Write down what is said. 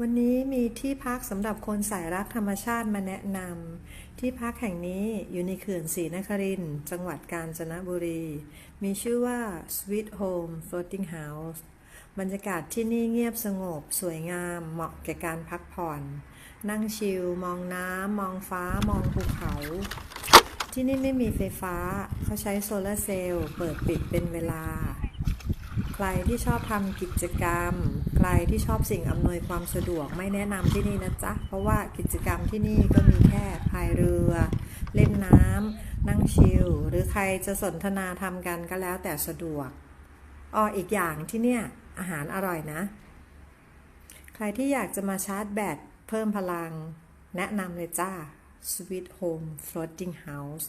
วันนี้มีที่พักสำหรับคนสายรักธรรมชาติมาแนะนำที่พักแห่งนี้อยู่ในเขื่อนศรีนครินทร์จังหวัดกาญจนบุรี มีชื่อว่า Sweet Home Floating House บรรยากาศที่นี่เงียบสงบ สวยงาม เหมาะแก่การพักผ่อน นั่งชิล มองน้ำ มองฟ้า มองภูเขา ที่นี่ไม่มีไฟฟ้า เขาใช้โซลาร์เซลล์ เปิดปิดเป็นเวลา ใครที่ชอบทำกิจกรรม ใครที่ชอบสิ่งอำนวยความสะดวกไม่แนะนำที่นี่นะจ๊ะ เพราะว่ากิจกรรมที่นี่ก็มีแค่พายเรือ เล่นน้ำนั่งชิลหรือใครจะสนทนาทำกันก็แล้วแต่สะดวกอ้ออีกอย่างที่เนี่ยอาหารอร่อยนะ ใครที่อยากจะมาชาร์จแบตเพิ่มพลัง แนะนำเลยจ้า Sweet Home Floating House